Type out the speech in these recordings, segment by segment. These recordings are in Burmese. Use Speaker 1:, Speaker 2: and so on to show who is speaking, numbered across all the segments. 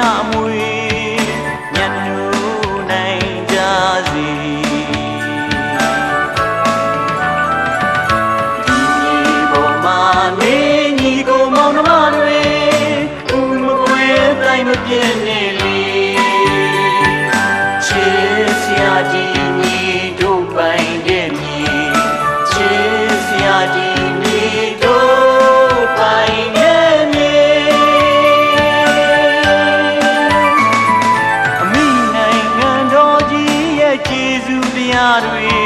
Speaker 1: ရဲ့ချစ် တရားတွေအ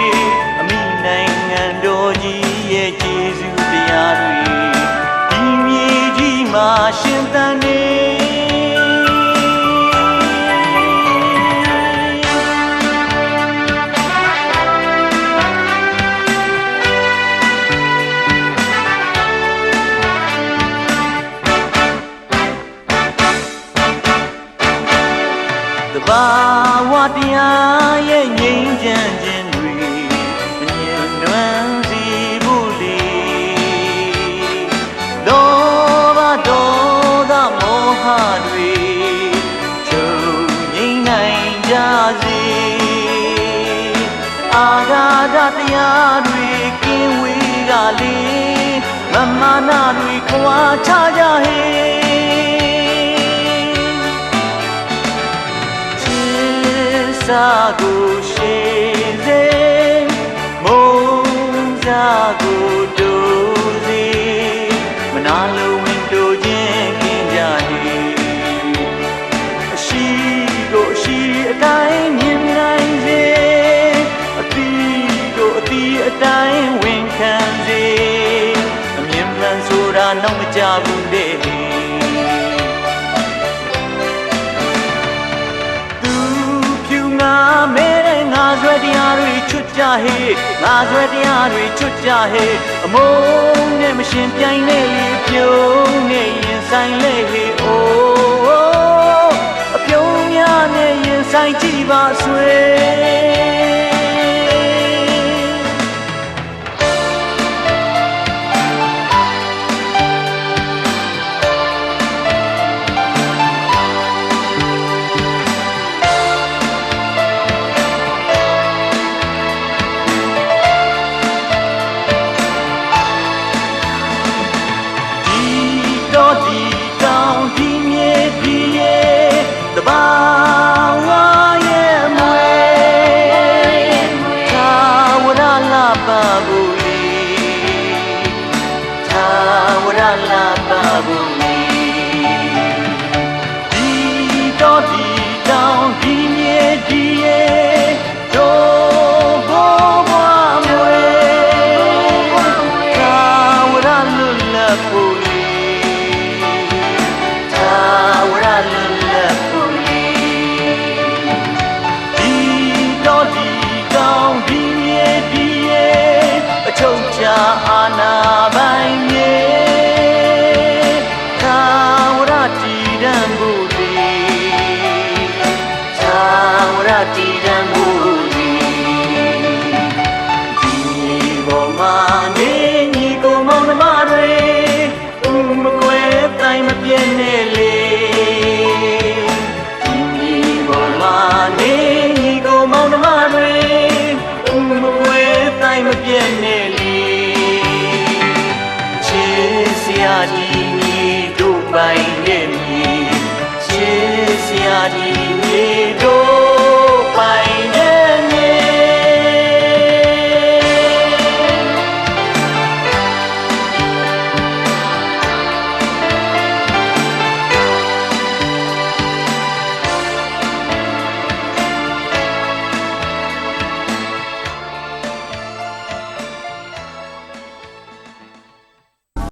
Speaker 1: တဘာဝတရားရဲ့ငြိမ်းချမ်းခြင်းတွေမမြင်နွမ်းစီဘူးလေဒေါဘဒေါသမောဟတွေချုပ်ငြိမ်းနိုင်ကြစေအာဂါဒတရားတွေကင်းဝေးကလေးမမနာတွေခွာချကြဟေ စ်စာကိုရှိစေမုန်းစာကိုတို့စေမနာလိုဝင်တို့ချင်းကင်းကြလေအရှိကိုအရှိအတိုင်းမြင်နိုင်စေအသီးကိုအသီးအတိုင်းဝင်ခံစေအမြင်မှန်ဆိုတာတော့မကြဘူးတဲ့ ကြဟေးငါဆွဲတရားတွေချွတ်ကြဟေးအမုန်းနဲ့မရှင်ပြိုင်နဲ့လေပြုံးနဲ့ရင်ဆိုင်လေဟေးအိုးအပြုံးများနဲ့ရင်ဆိုင်ကြည့်ပါဆွေ နဲ့လေချစ်စရာကြီးညီတို့ပိုင်ရဲ့မြေချစ်စရာကြီးမြေ